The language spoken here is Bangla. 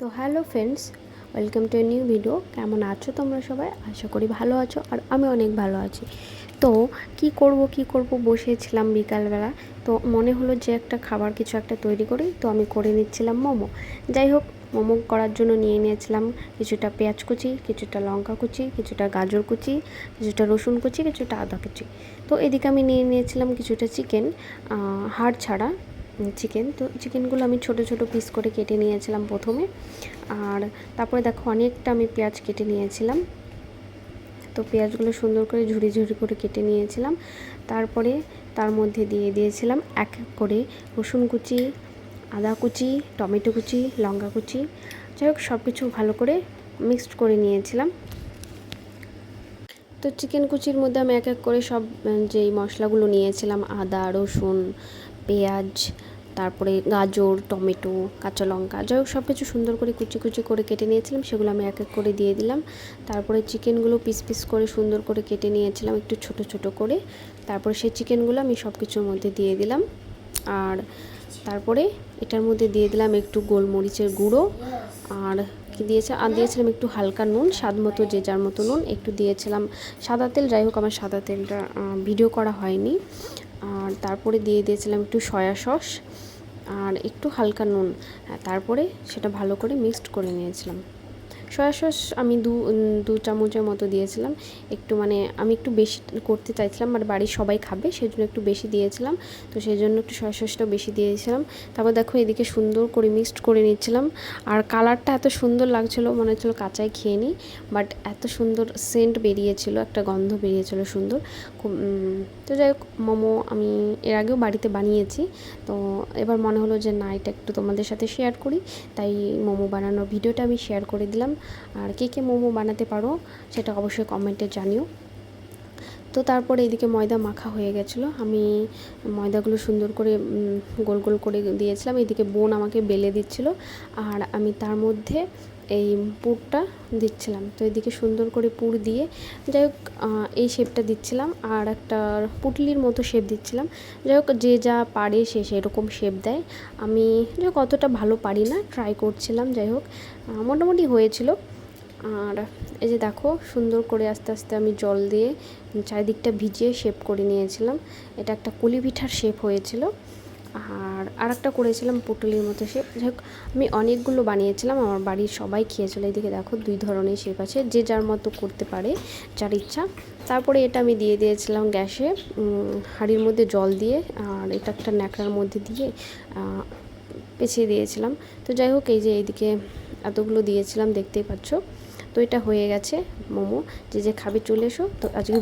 তো hello friends, welcome to new video. কেমন আছো তোমরা সবাই? আশা করি ভালো আছো আর আমি অনেক ভালো আছি। তো কি করব কি করব? বসেছিলাম বিকালবেলা। তো মনে হলো যে একটা খাবার কিছু একটা তৈরি করি, তো আমি করে নিচ্ছিলাম মোমো। যাই হোক, মোমো করার জন্য নিয়ে নিয়েছিলাম কিছুটা পেঁয়াজ কুচি, কিছুটা লঙ্কা কুচি, কিছুটা গাজর কুচি, কিছুটা রসুন কুচি, কিছুটা আদা কুচি। তো এদিকে আমি নিয়ে নিয়েছিলাম কিছুটা চিকেন হাড় ছাড়া। চিকেন তো চিকেনগুলো আমি ছোট ছোট পিস করে কেটে নিয়েছিলাম প্রথমে। আর তারপরে দেখো অনেকটা আমি পেঁয়াজ কেটে নিয়েছিলাম। তো পেঁয়াজগুলো সুন্দর করে ঝুড়ি ঝুড়ি করে কেটে নিয়েছিলাম। তারপরে তার মধ্যে দিয়ে দিয়েছিলাম এক এক করে রসুন কুচি, আদা কুচি, টমেটো কুচি, লঙ্কা কুচি। যাই হোক সব কিছু ভালো করে মিক্সড করে নিয়েছিলাম। তো চিকেন কুচির মধ্যে আমি এক এক করে সব যেই মশলাগুলো নিয়েছিলাম, আদা, রসুন, পেঁয়াজ তারপরে গাজর, টমেটো, কাঁচা লঙ্কা, যাই হোক সব কিছু সুন্দর করে কুচি কুচি করে কেটে নিয়েছিলাম, সেগুলো আমি এক এক করে দিয়ে দিলাম। তারপরে চিকেনগুলো পিস পিস করে সুন্দর করে কেটে নিয়েছিলাম, একটু ছোট ছোট করে। তারপরে সেই চিকেনগুলো আমি সব কিছুর মধ্যে দিয়ে দিলাম। আর তারপরে এটার মধ্যে দিয়ে দিলাম একটু গোলমরিচের গুঁড়ো। আর কি দিয়েছে? আর দিয়েছিলাম একটু হালকা নুন, স্বাদ মতো যে যার মতো নুন, একটু দিয়েছিলাম সাদা তেল। যাই হোক, আমার সাদা তেলটা ভিডিও করা হয়নি। আর তারপরে দিয়ে দিয়েছিলাম একটু সয়া সস। আর একটু হালকা নুন তারপরে সেটা ভালো করে মিক্সড করে নিয়েছিলাম। সয়া সস আমি দু দু চামচের মতো দিয়েছিলাম। একটু মানে আমি একটু বেশি করতে চাইছিলাম আর বাড়ির সবাই খাবে সেই জন্য একটু বেশি দিয়েছিলাম। তো সেই জন্য একটু সয়া সসটাও বেশি দিয়েছিলাম। তারপর দেখো এদিকে সুন্দর করে মিক্সড করে নিচ্ছিলাম। আর কালারটা এত সুন্দর লাগছিল, মনে হচ্ছিল কাঁচাই খেয়ে নিই। বাট এত সুন্দর সেন্ট বেরিয়েছিল, একটা গন্ধ বেরিয়েছিল সুন্দর। খুব তো যাই হোক, মোমো আমি এর আগেও বাড়িতে বানিয়েছি। তো এবার মনে হলো যে না, এটা একটু তোমাদের সাথে শেয়ার করি। তাই মোমো বানানোর ভিডিওটা আমি শেয়ার করে দিলাম। আর কে কে মোমো বানাতে পারো সেটা অবশ্যই কমেন্টে জানিও। তো তারপরে এদিকে ময়দা মাখা হয়ে গেছিল। আমি ময়দাগুলো সুন্দর করে গোল গোল করে দিয়েছিলাম। এদিকে বোন আমাকে বেলে দিচ্ছিল আর আমি তার মধ্যে এই পুরটা দিচ্ছিলাম। তো এদিকে সুন্দর করে পুর দিয়ে যাই হোক এই শেপটা দিচ্ছিলাম আর একটা পুটলির মতো শেপ দিচ্ছিলাম। যাই হোক, যে যা পারে সে সেরকম শেপ দেয়। আমি যাই অতটা ভালো পারি না ট্রাই করছিলাম। যাই হোক মোটামুটি হয়েছিল। আর এই যে দেখো, সুন্দর করে আস্তে আস্তে আমি জল দিয়ে চারিদিকটা ভিজিয়ে শেপ করে নিয়েছিলাম। এটা একটা কুলি পিঠার শেপ হয়েছিল। আর আর একটা করেছিলাম পুটলির মতো শেপ যাই হোক, আমি অনেকগুলো বানিয়েছিলাম, আমার বাড়ির সবাই খেয়েছিল। এদিকে দেখো, দুই ধরনের শেপ আছে, যে যার মতো করতে পারে, যার ইচ্ছা। তারপরে এটা আমি দিয়ে দিয়েছিলাম গ্যাসে হাঁড়ির মধ্যে জল দিয়ে, আর এটা একটা ন্যাকড়ার মধ্যে দিয়ে পেছিয়ে দিয়েছিলাম। তো যাই হোক, এই যে এইদিকে এতগুলো দিয়েছিলাম, দেখতেই পাচ্ছ। তো এটা হয়ে গেছে মোমো। যে যে খাবি চলে এসো। তো আজকে